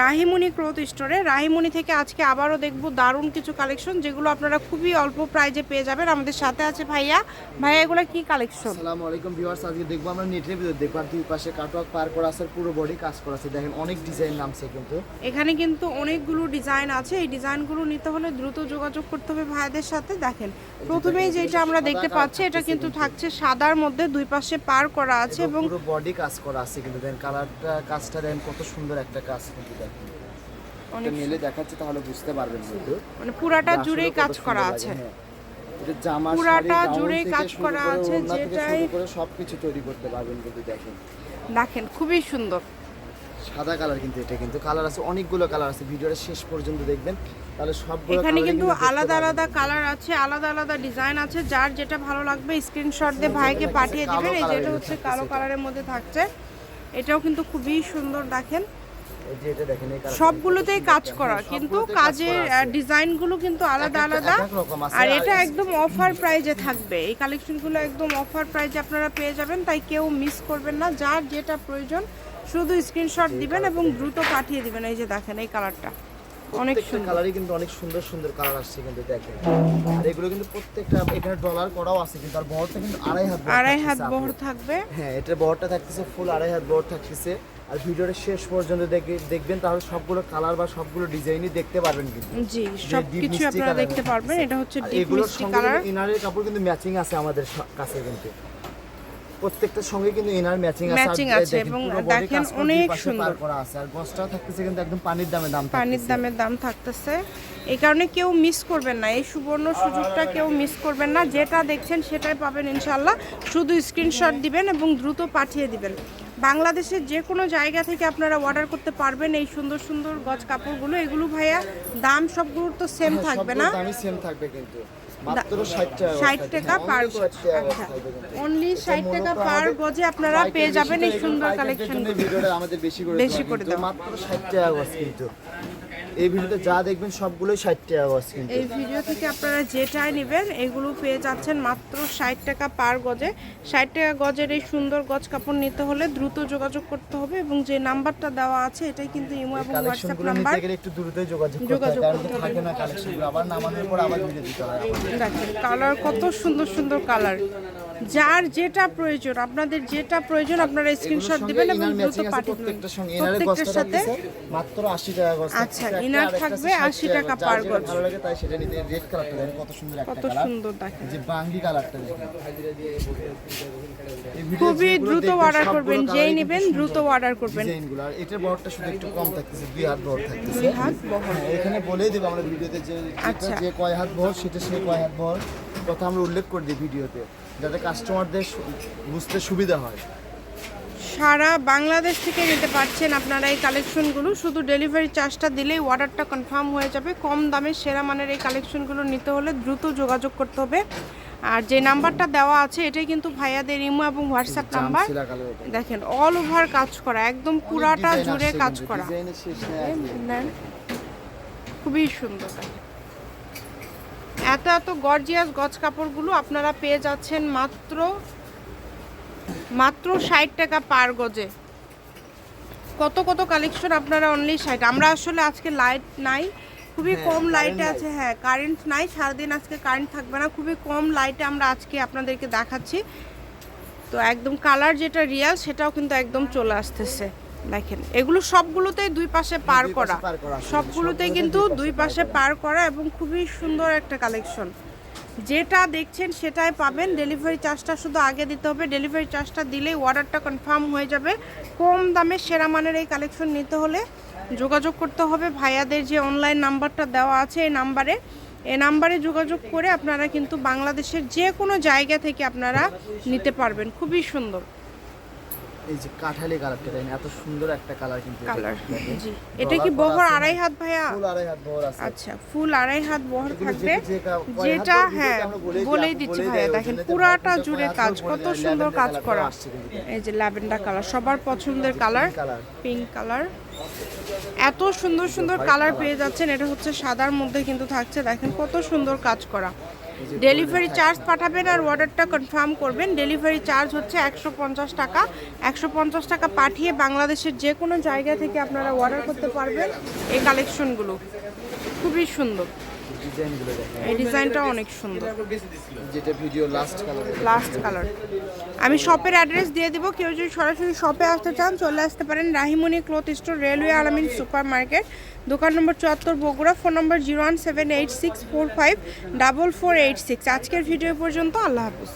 রাহিমণি ক্রোথ স্টোরে। রাহিমণি থেকে আজকে আবারও দেখব দারুণ কিছু কালেকশন যেগুলো আপনারা খুবই অল্প প্রাইজে পেয়ে যাবেন। আমাদের সাথে আছে ভাইয়া। ভাইয়া এগুলো কি কালেকশন আসসালামু আলাইকুম ভিউয়ার্স আজকে দেখব আমরা নেটের ভিতরে। দেখব আর দুই পাশে কাটওয়ার্ক পার করা আছে পুরো বডি কাজ করা আছে। দেখেন অনেক ডিজাইন নামছে কিন্তু। এখানে কিন্তু অনেকগুলো ডিজাইন আছে। এই ডিজাইনগুলো নিতে হলে দ্রুত যোগাযোগ করতে হবে ভাইয়াদের সাথে। দেখেন প্রথমেই যেটা আমরা দেখতে পাচ্ছি এটা কিন্তু থাকছে সাদার মধ্যে দুই পাশে পার করা আছে এবং পুরো বডি কাজ করা আছে কিন্তু। দেখেন কালারটা কাজটা দেখেন কত সুন্দর একটা কাজ কিন্তু। এটা মেলে দেখাচ্ছে তাহলে বুঝতে পারবেন কিন্তু মানে পুরাটা জুড়েই কাজ করা আছে। হ্যাঁ। এটা জামা পুরাটা জুড়েই কাজ করা আছে, যেটাই- করে সবকিছু তৈরি করতে পারবেন কিন্তু দেখেন। দেখেন খুবই সুন্দর। সাদা কালার কিন্তু এটা কিন্তু কালার আছে অনেকগুলো কালার আছে। ভিডিওটা শেষ পর্যন্ত দেখবেন তাহলে সবগুলো এখানে কিন্তু আলাদা আলাদা কালার আছে আলাদা আলাদা ডিজাইন আছে। যার যেটা ভালো লাগবে স্ক্রিনশট দিয়ে ভাইকে পাঠিয়ে দিবেন। এই যেটা হচ্ছে কালো কালারের মধ্যে থাকছে। এটাও কিন্তু খুবই সুন্দর দেখেন। এই যে এটা দেখেন এই colour-টা সবগুলোতেই কাজ করা কিন্তু কাজের। ডিজাইনগুলো কিন্তু আলাদা আলাদা। আর এটা একদম অফার প্রাইজে থাকবে। এই কালেকশনগুলো একদম অফার প্রাইজে আপনারা পেয়ে যাবেন তাই কেউ মিস করবেন না। যার যেটা প্রয়োজন শুধু স্ক্রিনশট দিবেন এবং দ্রুত পাঠিয়ে দিবেন। এই যে দেখেন এই কালারটা অনেক সুন্দর। কালারই কিন্তু অনেক সুন্দর সুন্দর কালার আসছে কিন্তু দেখেন আর এগুলো কিন্তু প্রত্যেকটা এখানে ডলার করাও আছে কিন্তু আর বহরটা কিন্তু আড়াই হাত আড়াই হাত থাকতেছে বহর থাকবে? হ্যাঁ বহরটা থাকতেছে ফুল আড়াই হাত বহর থাকতেছে। আর ভিডিওটা শেষ পর্যন্ত দেখে দেখবেন তাহলে সবগুলো কালার বা সবগুলো ডিজাইনই দেখতে পারবেন কিন্তু। জি যে সব deep কিছু মিষ্টি আপনারা দেখতে পারবেন এটা হচ্ছে ডিপ মিষ্টি কালার ইনারের কাপড় কিন্তু ম্যাচিং আছে আমাদের কাছে কিন্তু। প্রত্যেকটার সঙ্গে কিন্তু ইনার ম্যাচিং আছে এই আছে এবং দেখেন অনেক সুন্দর। করা আছে আর গছটাও থাকতেছে কিন্তু একদম পানির দামে দাম পানির। দামের দাম থাকতেছে। এই কারণে কেউ মিস করবেন না। এই সুবর্ণ সুযোগটা কেউ মিস করবেন না। যেটা দেখছেন সেটাই পাবেন ইনশাল্লাহ শুধু স্ক্রিনশট দিবেন এবং দ্রুত পাঠিয়ে দিবেন। বাংলাদেশের যে কোনো জায়গা থেকে আপনারা অর্ডার করতে পারবেন এই সুন্দর সুন্দর গজ কাপড়গুলো। এগুলো ভাইয়া দাম সবগুলোর তো সেম হ্যাঁ, থাকবে না? দামই সেম থাকবে কিন্তু। মাত্র 60 টাকা ষাট টাকা পার গজ 60 টাকা করে আচ্ছা অনলি ষাট টাকা মূলত পার গজে আপনারা পেয়ে যাবেন এই সুন্দর কালেকশন বেশি করে দেওয়া। মাত্র 60 টাকা গজ কিন্তু। এই ভিডিওতে যা দেখবেন সবগুলোই 60 টাকা গজ কিন্তু। এই ভিডিও থেকে আপনারা যেটাই নেবেন এগুলো পেয়ে যাচ্ছেন মাত্র ষাট টাকা পার গজে। ষাট টাকা গজের এই সুন্দর গজ কাপড় নিতে হলে দ্রুত যোগাযোগ করতে হবে এবং যে নাম্বারটা দেওয়া আছে এটাই কিন্তু ইমো এবং হোয়াটসঅ্যাপ নাম্বার। একটু দ্রুতই যোগাযোগ করতে যোগাযোগ কারণ থাকে না কালেকশনগুলো আবার নামানোর পর আবার ভিডিও দিতে হয় দেখেন কালার কত সুন্দর সুন্দর কালার যার যেটা প্রয়োজন আপনাদের যেটা প্রয়োজন আপনারা স্ক্রিনশট দিবেন এবং দ্রুত পাঠিয়ে দিবেন। প্রত্যেকটার সাথে মাত্র 80 টাকা গজ আচ্ছা, ইনার থাকবে আরেকটা 80 টাকা পার গজ। ভালো লাগে তাই সেটা নিতে রেড কালারটা দেখেন কত সুন্দর একটা কত সুন্দর দেখেন যে বাঙ্গি কালারটা দেখেন। খুবই দ্রুত অর্ডার করবেন যেই নেবেন দ্রুত অর্ডার করবেন। ডিজাইনগুলো আর এটার বহরটা শুধু একটু কম থাকতেছে দুই হাত বহর থাকতেছে। দুই হাত বহর। হ্যাঁ, এখানে বলেই দেবো আমরা ভিডিওতে যে আচ্ছা। যে কয় হাত বহর সেটা সে কয় হাত বহর কথা আমরা উল্লেখ করে দিই ভিডিওতে। যাতে কাস্টমারদের বুঝতে সুবিধা হয় সারা বাংলাদেশ থেকে নিতে পারছেন আপনারা এই কালেকশনগুলো শুধু ডেলিভারি চার্জটা দিলেই অর্ডারটা কনফার্ম হয়ে যাবে কম দামে সেরা মানের এই কালেকশনগুলো নিতে হলে দ্রুত যোগাযোগ করতে হবে আর যে নাম্বারটা দেওয়া আছে এটাই কিন্তু ভাইয়াদের ইমো এবং হোয়াটসঅ্যাপ নাম্বার। দেখেন অল ওভার কাজ করা একদম পুরাটা জুড়ে কাজ করা। খুবই সুন্দর দেখেন। এত এত গর্জিয়াস গজ কাপড়গুলো আপনারা পেয়ে যাচ্ছেন মাত্র মাত্র ষাট টাকা পার গজে। কত কত কালেকশন আপনারা অনলি ষাট। আমরা আসলে আজকে লাইট নাই খুবই হ্যাঁ, কম লাইটে আছে হ্যাঁ কারেন্ট নাই সারাদিন আজকে কারেন্ট থাকবে না খুবই কম লাইটে আমরা আজকে আপনাদেরকে দেখাচ্ছি। তো একদম কালার যেটা রিয়াল সেটাও কিন্তু একদম চলে আসতেছে। দেখেন এগুলো সবগুলোতেই দুই পাশে পার করা। সবগুলোতেই কিন্তু দুই পাশে পার করা। এবং খুবই সুন্দর একটা কালেকশন। যেটা দেখছেন সেটাই পাবেন। ডেলিভারি চার্জটা শুধু আগে দিতে হবে। ডেলিভারি চার্জটা দিলেই অর্ডারটা কনফার্ম হয়ে যাবে। কম দামে সেরা মানের এই কালেকশন নিতে হলে যোগাযোগ করতে হবে। ভাইয়াদের যে অনলাইন নাম্বারটা দেওয়া আছে এই নাম্বারে। এই নাম্বারে যোগাযোগ করে আপনারা কিন্তু বাংলাদেশের যে কোনো জায়গা থেকে আপনারা নিতে পারবেন। খুবই সুন্দর। এই যে কাঠালি কালারটা দেখেন এত সুন্দর একটা কালার কিন্তু এটা। কালার এটা কি বহর আড়াই হাত ভাইয়া? ফুল আড়াই হাত বহর আছে। আচ্ছা ফুল আড়াই হাত বহর থাকবে। যেটা হ্যাঁ বলেই দিচ্ছি ভাইয়া। দেখেন পুরাটা জুড়ে কাজ কত সুন্দর কাজ করা। এই যে ল্যাভেন্ডার কালার সবার পছন্দের কালার পিঙ্ক কালার এত সুন্দর সুন্দর কালার পেয়ে যাচ্ছেন এটা হচ্ছে সাদার মধ্যে কিন্তু থাকছে। দেখেন কত সুন্দর কাজ করা। ডেলিভারি চার্জ পাঠাবেন আর অর্ডারটা কনফার্ম করবেন। ডেলিভারি চার্জ হচ্ছে একশো পঞ্চাশ টাকা। একশো পঞ্চাশ টাকা পাঠিয়ে বাংলাদেশের যে কোনো জায়গা থেকে আপনারা অর্ডার করতে পারবেন এই কালেকশনগুলো খুবই সুন্দর। ডিজাইনগুলো দেখেন। এই ডিজাইনটা অনেক সুন্দর। যেটা video last colour last colour আমি শপের অ্যাড্রেস দিয়ে দিব কেউ যদি সরাসরি শপে আসতে চান চলে আসতে পারেন Rahimoni cloth store railway Alamin super market দোকান নম্বর চুয়াত্তর Bogura phone number zero one seven eight six four five double four eight six আজকের ভিডিও পর্যন্ত আল্লাহ হাফিজ।